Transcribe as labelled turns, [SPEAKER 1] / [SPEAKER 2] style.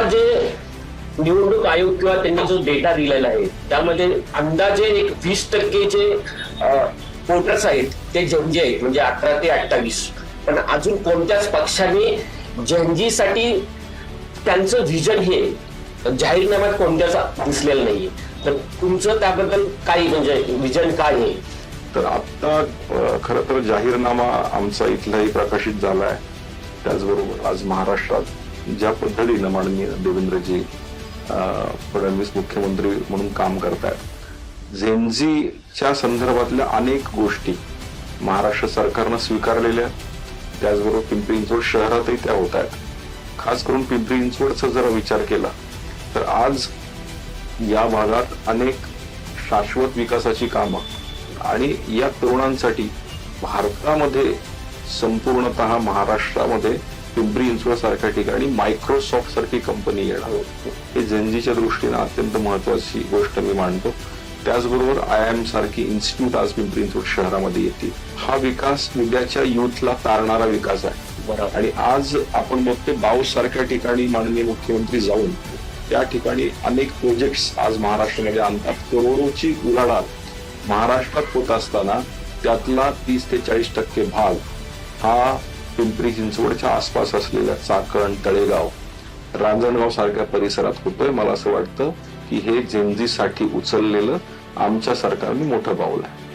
[SPEAKER 1] आता जे निवडणूक आयोग किंवा त्यांनी जो डेटा दिलेला आहे त्यामध्ये अंदाजे एक वीस टक्के जे वोटर्स आहेत ते जंजी आहेत म्हणजे अठरा ते अठ्ठावीस. पण अजून कोणत्याच पक्षाने जंजीसाठी त्यांचं व्हिजन हे जाहीरनाम्यात कोणत्याच दिसलेलं नाहीये. तर तुमचं त्याबद्दल काय म्हणजे विजन काय आहे?
[SPEAKER 2] तर आता खर तर जाहीरनामा आमचा इथलाही प्रकाशित झाला आहे त्याचबरोबर आज महाराष्ट्रात ज्या पद्धतीनं माननीय देवेंद्रजी फडणवीस मुख्यमंत्री म्हणून काम करतायत. झेंझीच्या संदर्भातल्या अनेक गोष्टी महाराष्ट्र सरकारनं स्वीकारलेल्या त्याचबरोबर पिंपरी चिंचवड शहरातही त्या होत आहेत खास करून पिंपरी चिंचवडचा जरा विचार केला तर आज या भागात अनेक शाश्वत विकासाची कामं आणि या तरुणांसाठी भारतामध्ये संपूर्णतः महाराष्ट्रामध्ये पिंपरी सारख्या ठिकाणी मायक्रोसॉफ्ट सारखी कंपनी येणार हे जनजीच्या दृष्टीनं अत्यंत महत्वाची गोष्ट मी मानतो. त्याचबरोबर आय एम सारखी इन्स्टिट्यूट आज पिंपरी चिंचवड शहरामध्ये येतील. हा विकास उद्याच्या युथला तारणारा विकास आहे. आणि आज आपण बघतो बाऊस सारख्या ठिकाणी माननीय मुख्यमंत्री जाऊन त्या ठिकाणी अनेक प्रोजेक्ट्स आज महाराष्ट्रामध्ये आणतात. करोडोची उलाढाल महाराष्ट्रात होत असताना त्यातला तीस ते चाळीस टक्के भाग हा पिंपरी चिंचवडच्या आसपास असलेल्या चाकण तळेगाव रांजणगाव सारख्या परिसरात होतोय. मला असं वाटतं की हे जेमजीसाठी उचललेलं आमच्या सरकारने मोठं पाऊल आहे.